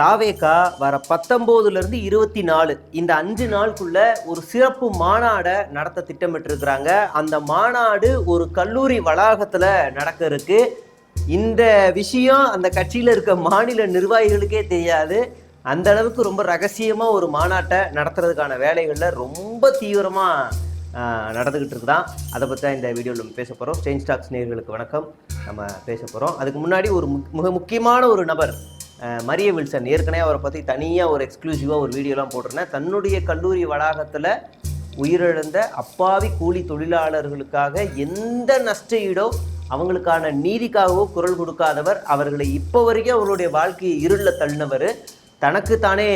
தாவேகா வர பத்தொம்போதுலேருந்து இருபத்தி நாலு இந்த அஞ்சு நாளுக்குள்ள ஒரு சிறப்பு மாநாடை நடத்த திட்டமிட்டிருக்கிறாங்க. அந்த மாநாடு ஒரு கல்லூரி வளாகத்தில் நடக்க இருக்கு. இந்த விஷயம் அந்த கட்சியில் இருக்க மாநில நிர்வாகிகளுக்கே தெரியாது. அந்த அளவுக்கு ரொம்ப ரகசியமாக ஒரு மாநாட்டை நடத்துறதுக்கான வேலைகளில் ரொம்ப தீவிரமாக நடந்துக்கிட்டு இருக்குதான். அதை பற்றி தான் இந்த வீடியோவில் நம்ம பேச போகிறோம் செயின் ஸ்டாக்ஸ் நேர்களுக்கு வணக்கம். நம்ம பேச போகிறோம் அதுக்கு முன்னாடி ஒரு மிக முக்கியமான ஒரு நபர் மரிய வில்சன். ஏற்கனவே அவரை பற்றி தனியாக ஒரு எக்ஸ்க்ளூசிவாக ஒரு வீடியோலாம் போட்டிருந்தேன். தன்னுடைய கல்லூரி வளாகத்தில் உயிரிழந்த அப்பாவி கூலி தொழிலாளர்களுக்காக எந்த நஷ்ட ஈடோ அவங்களுக்கான நீதிக்காகவோ குரல் கொடுக்காதவர். அவர்களை இப்போ வரைக்கும் அவருடைய வாழ்க்கையை இருளில் தள்ளினவர். தனக்கு தானே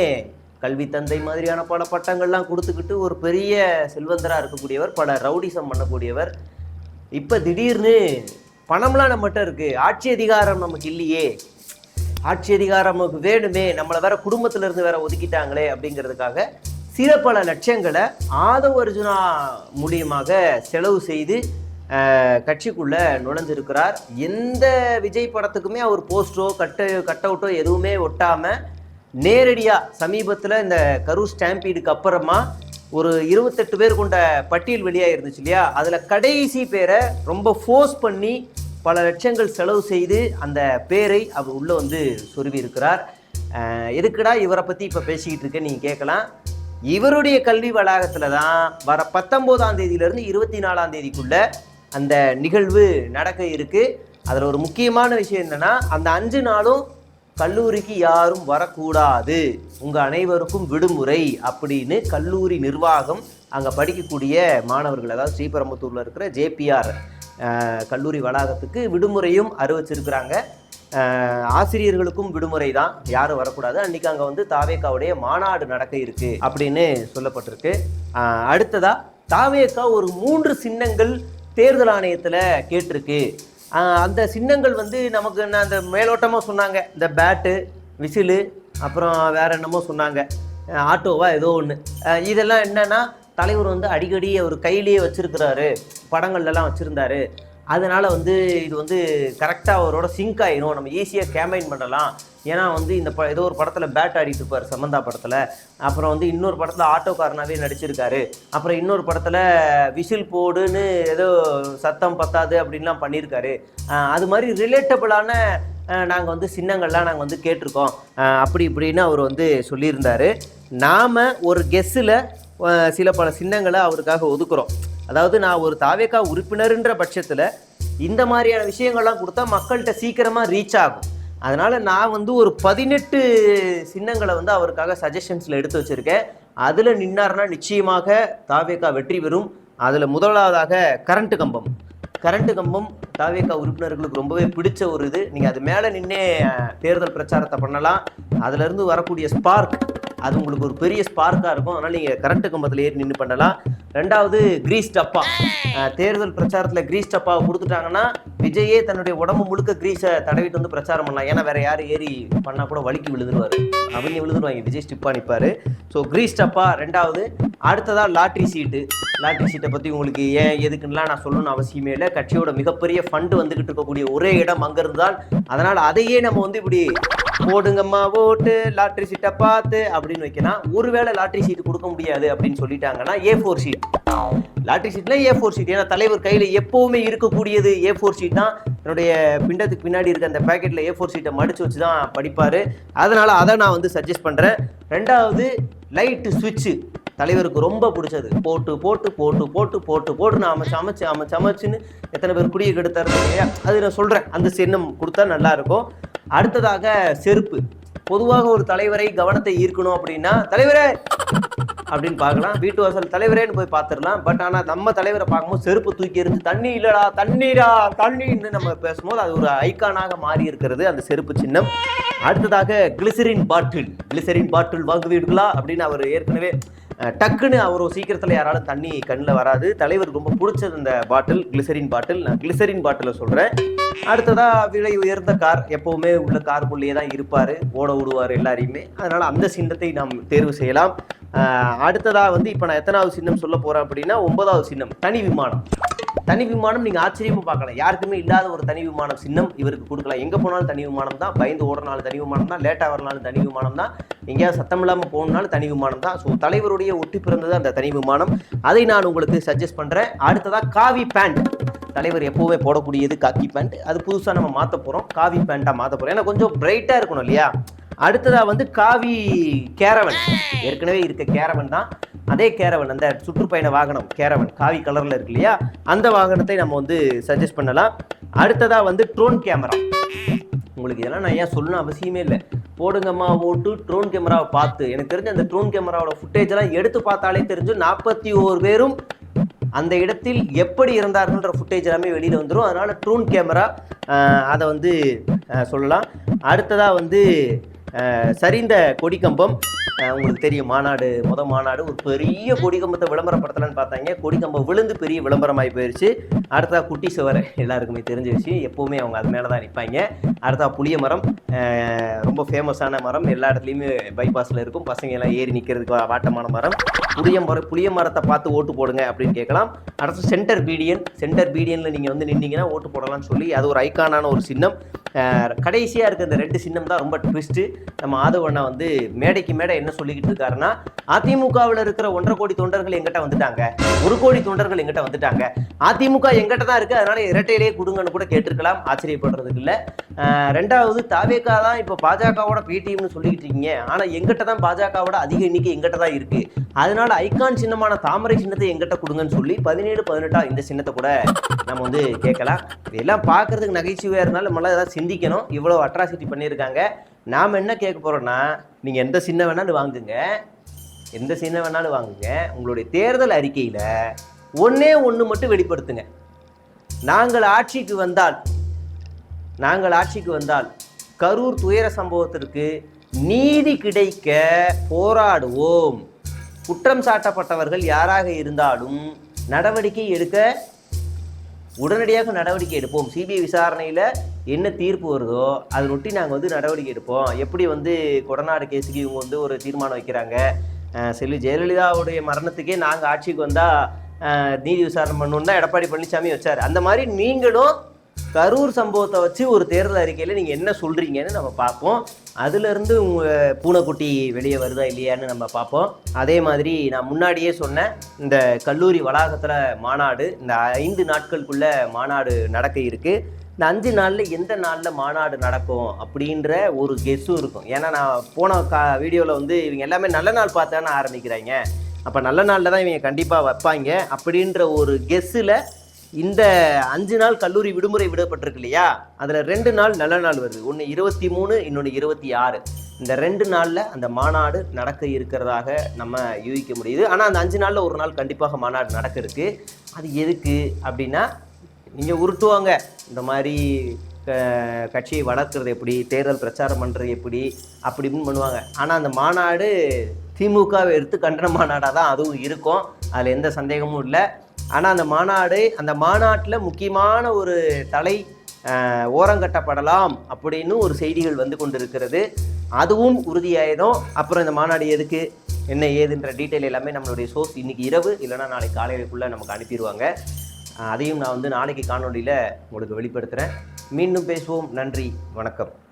கல்வி தந்தை மாதிரியான பல பட்டங்கள்லாம் கொடுத்துக்கிட்டு ஒரு பெரிய செல்வந்தராக இருக்கக்கூடியவர் பல ரவுடிசம் பண்ணக்கூடியவர். இப்போ திடீர்னு பணம்லாம் நம்மகிட்ட இருக்குது ஆட்சி அதிகாரம் நமக்கு இல்லையே. ஆட்சி அதிகாரம் நமக்கு வேணுமே நம்மளை வேற குடும்பத்துல இருந்து வேற ஒதுக்கிட்டாங்களே அப்படிங்கிறதுக்காக சில பல லட்சங்களை ஆதவ அர்ஜுனா மூலியமாக செலவு செய்து கட்சிக்குள்ள நுழைஞ்சிருக்கிறார். எந்த விஜய் படத்துக்குமே அவர் போஸ்டோ கட்ட கட் அவுட்டோ எதுவுமே ஒட்டாம நேரடியாக சமீபத்தில் இந்த கரூர் ஸ்டாம்பீடுக்கு அப்புறமா ஒரு இருபத்தெட்டு பேர் கொண்ட பட்டியல் வெளியாக இருந்துச்சு இல்லையா? அதில் கடைசி பேரை ரொம்ப ஃபோர்ஸ் பண்ணி பல லட்சங்கள் செலவு செய்து அந்த பேரை அவர் உள்ளே வந்து சொருவி இருக்கிறார் எதுக்குடா இவரை பற்றி இப்போ பேசிக்கிட்டு இருக்கேன் நீங்கள் கேட்கலாம். இவருடைய கல்வி வளாகத்தில் தான் வர பத்தொம்போதாம் தேதியிலேருந்து இருபத்தி நாலாம் தேதிக்குள்ள அந்த நிகழ்வு நடக்க இருக்குது அதில் ஒரு முக்கியமான விஷயம் என்னன்னா அந்த அஞ்சு நாளும் கல்லூரிக்கு யாரும் வரக்கூடாது. உங்கள் அனைவருக்கும் விடுமுறை அப்படின்னு கல்லூரி நிர்வாகம் அங்கே படிக்கக்கூடிய மாணவர்கள் அதாவது ஸ்ரீபெரும்புத்தூரில் இருக்கிற ஜேபிஆர் கல்லூரி வளாகத்துக்கு விடுமுறையும் அறிவிச்சிருக்கிறாங்க. ஆசிரியர்களுக்கும் விடுமுறை தான் யாரும் வரக்கூடாது. அன்னைக்கு அங்கே வந்து தாவேக்காவுடைய மாநாடு நடக்க இருக்குது அப்படின்னு சொல்லப்பட்டிருக்கு. அடுத்ததாக தாவேக்கா ஒரு மூன்று சின்னங்கள் தேர்தல் ஆணையத்தில் கேட்டிருக்கு. அந்த சின்னங்கள் வந்து நமக்கு என்ன அந்த மேலோட்டமாக சொன்னாங்க. இந்த பேட்டு விசிலு அப்புறம் வேற என்னமோ சொன்னாங்க. ஆட்டோவா ஏதோ ஒன்று இதெல்லாம் என்னென்னா தலைவர் வந்து அடிக்கடி அவர் கையிலேயே வச்சிருக்கிறாரு. படங்கள்லாம் வச்சுருந்தாரு. அதனால வந்து இது வந்து கரெக்டாக அவரோட சிங்க் ஆகிடும் நம்ம ஈஸியாக கேம்பைன் பண்ணலாம். ஏன்னா வந்து இந்த ப ஏதோ ஒரு படத்தில் பேட் ஆடிட்டு இருப்பார் சமந்தா படத்தில். அப்புறம் வந்து இன்னொரு படத்தில் ஆட்டோக்காரனாகவே நடிச்சிருக்காரு. அப்புறம் இன்னொரு படத்தில் விசில் போடுன்னு ஏதோ சத்தம் பத்தாது அப்படின்லாம் பண்ணியிருக்காரு அது மாதிரி ரிலேட்டபிளான நாங்கள் வந்து சின்னங்கள்லாம் நாங்கள் வந்து கேட்டிருக்கோம். அப்படி இப்படின்னு அவர் வந்து சொல்லியிருந்தார். நாம் ஒரு கெஸ்ஸில் சில பல சின்னங்களை அவருக்காக ஒதுக்குறோம். அதாவது நான் ஒரு தாவேக்கா உறுப்பினருன்ற பட்சத்தில் இந்த மாதிரியான விஷயங்கள்லாம் கொடுத்தா மக்கள்கிட்ட சீக்கிரமாக ரீச் ஆகும். அதனால் நான் வந்து ஒரு பதினெட்டு சின்னங்களை வந்து அவருக்காக சஜஷன்ஸில் எடுத்து வச்சுருக்கேன். அதில் நின்னார்னா நிச்சயமாக தாவேக்கா வெற்றி பெறும். அதில் முதலாவதாக கரண்ட் கம்பம். கரண்ட் கம்பம் தாவேக்கா உறுப்பினர்களுக்கு ரொம்பவே பிடிச்ச ஒரு இது. நீங்கள் அது மேலே நின்னே தேர்தல் பிரச்சாரத்தை பண்ணலாம். அதுலேருந்து வரக்கூடிய ஸ்பார்க் அது உங்களுக்கு ஒரு பெரிய ஸ்பார்க்காக இருக்கும். அதனால் நீங்கள் கரண்ட்டு கம்பத்தில் ஏறி நின்று பண்ணலாம். ரெண்டாவது கிரீஸ் டப்பா தேர்தல் பிரச்சாரத்தில் கிரீஸ் டப்பாவை கொடுத்துட்டாங்கன்னா விஜயே தன்னுடைய உடம்பு முழுக்க கிரீஸை தடவிட்டு வந்து பிரச்சாரம் பண்ணலாம். ஏன்னா வேறு யார் ஏறி பண்ணால் கூட வலிக்கு விழுந்துருவார். அவங்க விழுந்துருவாங்க. விஜய் ஸ்டிப்பாக நிற்பார் ஸோ கிரீஸ் டப்பா ரெண்டாவது அடுத்ததாக லாட்ரி சீட்டு லாட்ரி சீட்டை பற்றி உங்களுக்கு ஏன் எதுக்குன்னுலாம் நான் சொல்லணும்னு அவசியமே இல்லை. கட்சியோட மிகப்பெரிய ஃபண்டு வந்துக்கிட்டு இருக்கக்கூடிய ஒரே இடம் அங்கே தான் அதனால் அதையே நம்ம வந்து இப்படி போடுங்கம்மா ஓட்டு லாட்ரி சீட்டை பார்த்து அப்படின்னு வைக்கலாம் ஒருவேளை லாட்ரி சீட்டு கொடுக்க முடியாது அப்படின்னு சொல்லிட்டாங்கன்னா ஏ ஃபோர் ஷீட் லாட்ரி சீட்னா ஏ ஃபோர் ஷீட் ஏன்னா தலைவர் கையில் எப்போவுமே இருக்கக்கூடியது ஏ ஃபோர் ஷீட் தான். என்னுடைய பிண்டத்துக்கு பின்னாடி இருக்க அந்த பேக்கெட்டில் ஏ ஃபோர் ஷீட்டை மடிச்சு வச்சு தான் படிப்பார். அதனால் அதை நான் வந்து சஜஸ்ட் பண்ணுறேன் ரெண்டாவது லைட்டு சுவிட்சு தலைவருக்கு ரொம்ப பிடிச்சது. போட்டு போட்டு போட்டு போட்டு போட்டு போட்டு நான் அமைச்சு அமைச்சு அமைச்சு அமைச்சுன்னு எத்தனை பேர் குடியை கெடுத்தாரு இல்லையா அது நான் சொல்கிறேன் அந்த சின்னம் கொடுத்தா நல்லா இருக்கும். அடுத்ததாக செருப்பு. பொதுவாக ஒரு தலைவரை கவனத்தை ஈர்க்கணும் அப்படின்னா தலைவரே! அப்படின்னு பார்க்கலாம். வீட்டு வாசல் தலைவரேன்னு போய் பார்த்துடலாம். பட் ஆனால் நம்ம தலைவரை பார்க்கும்போது செருப்பு தூக்கி இருந்து தண்ணி இல்லடா தண்ணீரா தண்ணின்னு நம்ம பேசும்போது அது ஒரு ஐக்கானாக மாறி இருக்கிறது அந்த செருப்பு சின்னம். அடுத்ததாக கிளிசரின் பாட்டில் கிளிசரின் பாட்டில் வாங்குவீர்களா? அப்படின்னு அவர் ஏற்கனவே டக்குன்னு அவர் சீக்கிரத்தில் யாராலும் தண்ணி கண்ணில் வராது. தலைவருக்கு ரொம்ப பிடிச்சது அந்த பாட்டில் கிளிசரின் பாட்டில். நான் கிளிசரின் பாட்டிலை சொல்கிறேன் அடுத்ததா விலை உயர்ந்த கார் எப்பவுமே உள்ள காருக்குள்ளேயே தான் இருப்பார். ஓட விடுவார் எல்லாரையுமே. அதனால அந்த சின்னத்தை நாம் தேர்வு செய்யலாம். ஆஹ் அடுத்ததா வந்து இப்போ நான் எத்தனாவது சின்னம் சொல்ல போறேன் அப்படின்னா ஒன்பதாவது சின்னம் தனி விமானம். தனி விமானம் நீங்கள் ஆச்சரியமா பார்க்கலாம். யாருக்குமே இல்லாத ஒரு தனி விமானம் சின்னம் இவருக்கு கொடுக்கலாம். எங்கே போனாலும் தனி விமானம் தான். பயந்து ஓடுறனாலும் தனி விமானம் தான். லேட்டாக வரனாலும் தனி விமானம் தான். எங்கேயாவது சத்தம் இல்லாமல் போகணுனாலும் தனி விமானம் தான். ஸோ தலைவருடைய ஒட்டி பிறந்தது அந்த தனி விமானம். அதை நான் உங்களுக்கு சஜஸ்ட் பண்ணுறேன் அடுத்ததாக காவி பேண்ட் தலைவர் எப்போவுமே போடக்கூடியது காக்கி பேண்ட் அது புதுசாக நம்ம மாற்ற போகிறோம் காவி பேண்ட்டாக மாற்ற போகிறோம் ஏன்னா கொஞ்சம் பிரைட்டாக இருக்கணும் இல்லையா? அடுத்ததாக வந்து காவி கேரவன் ஏற்கனவே இருக்க கேரவன் தான். அதே கேரவன் அந்த சுற்றுப்பயண வாகனம் கேரவன் காவி கலரில் இருக்கு இல்லையா? அந்த வாகனத்தை நம்ம வந்து சஜஸ்ட் பண்ணலாம். அடுத்ததாக வந்து ட்ரோன் கேமரா உங்களுக்கு இதெல்லாம் நான் ஏன் சொல்லணும் அவசியமே இல்லை. போடுங்கம்மா ஓட்டு ட்ரோன் கேமராவை பார்த்து. எனக்கு தெரிஞ்ச அந்த ட்ரோன் கேமராவோட ஃபுட்டேஜ் எல்லாம் எடுத்து பார்த்தாலே தெரிஞ்சு நாற்பத்தி ஓரு பேரும் அந்த இடத்தில் எப்படி இருந்தார்கள்ன்ற ஃபுட்டேஜ் எல்லாமே வெளியில் வந்துடும் அதனால் ட்ரோன் கேமரா அதை வந்து சொல்லலாம். அடுத்ததாக வந்து சரிந்த கொடிக்கம்பம் உங்களுக்கு தெரியும் மாநாடு முத மாநாடு ஒரு பெரிய கொடிக்கம்பத்தை விளம்பரப்படுத்தலான்னு பார்த்தாங்க. கொடிக்கம்பம் விழுந்து பெரிய விளம்பரமாகி போயிடுச்சு அடுத்தா குட்டி சுவர் எல்லாருக்குமே தெரிஞ்ச விஷயம். எப்போவுமே அவங்க அது மேலே தான் நிற்பாங்க அடுத்தா புளிய மரம். ரொம்ப ஃபேமஸான மரம். எல்லா இடத்துலையுமே பைபாஸில் இருக்கும். பசங்க எல்லாம் ஏறி நிற்கிறதுக்கு வாட்டமான மரம். புளிய மரம் புளிய மரத்தை பார்த்து ஓட்டு போடுங்க அப்படின்னு கேட்கலாம். அடுத்து சென்டர் பீடியன். சென்டர் பீடியனில் நீங்கள் வந்து நின்னீங்கன்னா ஓட்டு போடலாம்னு சொல்லி அது ஒரு ஐக்கானான ஒரு சின்னம். கடைசியாக இருக்க இந்த ரெண்டு சின்னம் தான் ரொம்ப ட்விஸ்ட்டு நம்ம ஆதவண்ணா வந்து மேடைக்கு மேடை என்ன சொல்லிக்கிட்டு இருக்காருன்னா அதிமுகவில் இருக்கிற ஒன்றரை கோடி தொண்டர்கள் எங்கிட்ட வந்துட்டாங்க. ஒரு கோடி தொண்டர்கள் எங்கிட்ட வந்துட்டாங்க. அதிமுக எங்கிட்ட தான் இருக்குது அதனால இரட்டையிலே கொடுங்கன்னு கூட கேட்டிருக்கலாம். ஆச்சரியப்படுறதுக்கு இல்லை. ரெண்டாவது தாவேக்கா தான் இப்போ பாஜகவோட பிடிஎம்னு சொல்லிக்கிட்டு இருக்கீங்க. ஆனால் எங்கிட்ட தான் பாஜகவோட அதிக எண்ணிக்கை எங்கிட்ட தான் இருக்குது அதனால ஐகான் சின்னமான தாமரை சின்னத்தை எங்கிட்ட கொடுங்கன்னு சொல்லி பதினேழு பதினெட்டா இந்த சின்னத்தை கூட நம்ம வந்து கேட்கலாம். இதெல்லாம் பார்க்கறதுக்கு நகைச்சுவையாக இருந்தாலும் நம்மளால் ஏதாவது சிந்திக்கணும். இவ்வளோ அட்ராசிட்டி பண்ணியிருக்காங்க. நாம் என்ன கேட்க போகிறோன்னா நீங்கள் எந்த சின்ன வேணாலும் வாங்குங்க. எந்த சின்ன வேணாலும் வாங்குங்க. உங்களுடைய தேர்தல் அறிக்கையில் ஒன்றே ஒன்று மட்டும் வெளிப்படுத்துங்க. நாங்கள் ஆட்சிக்கு வந்தால் நாங்கள் ஆட்சிக்கு வந்தால் கரூர் துயர சம்பவத்திற்கு நீதி கிடைக்க போராடுவோம். குற்றம் சாட்டப்பட்டவர்கள் யாராக இருந்தாலும் நடவடிக்கை எடுக்க உடனடியாக நடவடிக்கை எடுப்போம். சிபிஐ விசாரணையில் என்ன தீர்ப்பு வருதோ அதை ஒட்டி நாங்கள் வந்து நடவடிக்கை எடுப்போம். எப்படி வந்து கொடநாடு கேஸுக்கு இவங்க வந்து ஒரு தீர்மானம் வைக்கிறாங்க? செல்வி ஜெயலலிதாவுடைய மரணத்துக்கே நாங்கள் ஆட்சிக்கு வந்தால் நீதி விசாரணை பண்ணணுன்னு தான் எடப்பாடி பழனிசாமி வச்சார். அந்த மாதிரி நீங்களும் கரூர் சம்பவத்தை வச்சு ஒரு தேர்தல் அறிக்கையில் நீங்கள் என்ன சொல்கிறீங்கன்னு நம்ம பார்ப்போம். அதுலேருந்து உங்கள் பூனைக்குட்டி வெளியே வருதா இல்லையான்னு நம்ம பார்ப்போம். அதே மாதிரி நான் முன்னாடியே சொன்னேன் இந்த கல்லூரி வளாகத்தில் மாநாடு இந்த ஐந்து நாட்களுக்குள்ள மாநாடு நடக்க இருக்குது இந்த அஞ்சு நாளில் எந்த நாளில் மாநாடு நடக்கும் அப்படின்ற ஒரு கெஸ்ஸும் இருக்கும். ஏன்னா நான் போன கா வீடியோவில் வந்து இவங்க எல்லாமே நல்ல நாள் பார்த்தானே ஆரம்பிக்கிறாங்க. அப்போ நல்ல நாளில் தான் இவங்க கண்டிப்பாக வைப்பாங்க அப்படின்ற ஒரு கெஸ்ஸில் இந்த அஞ்சு நாள் கல்லூரி விடுமுறை விடப்பட்டிருக்கு இல்லையா? அதில் ரெண்டு நாள் நல்ல நாள் வருது. ஒன்று இருபத்தி மூணு இன்னொன்று இருபத்தி ஆறு. இந்த ரெண்டு நாளில் அந்த மாநாடு நடக்க இருக்கிறதாக நம்ம யூகிக்க முடியுது. ஆனால் அந்த அஞ்சு நாளில் ஒரு நாள் கண்டிப்பாக மாநாடு நடக்க இருக்கு. அது எதுக்கு அப்படின்னா நீங்கள் உருட்டுவாங்க. இந்த மாதிரி க- கட்சியை வளர்க்குறது எப்படி தேர்தல் பிரச்சாரம் பண்ணுறது எப்படி அப்படி இப்படின்னு பண்ணுவாங்க. ஆனால் அந்த மாநாடு திமுகவை எடுத்து கண்டன மாநாடாக தான் அதுவும் இருக்கும். அதில் எந்த சந்தேகமும் இல்லை. ஆனால் அந்த மாநாடு அந்த மாநாட்டில் முக்கியமான ஒரு தலை ஓரங்கட்டப்படலாம் அப்படின்னு ஒரு செய்திகள் வந்து கொண்டிருக்கிறது. அதுவும் உறுதியாயிடும். அப்புறம் இந்த மாநாடு எதுக்கு என்ன ஏதுன்ற டீட்டெயில் எல்லாமே நம்மளுடைய சோர்ஸ் இன்றைக்கி இரவு இல்லைன்னா நாளைக்கு காலையிலக்குள்ளே நமக்கு அனுப்பிடுவாங்க. அதையும் நான் வந்து நாளைக்கு காணொளியில் உங்களுக்கு வெளிப்படுத்துகிறேன் மீண்டும் பேசுவோம். நன்றி. வணக்கம்.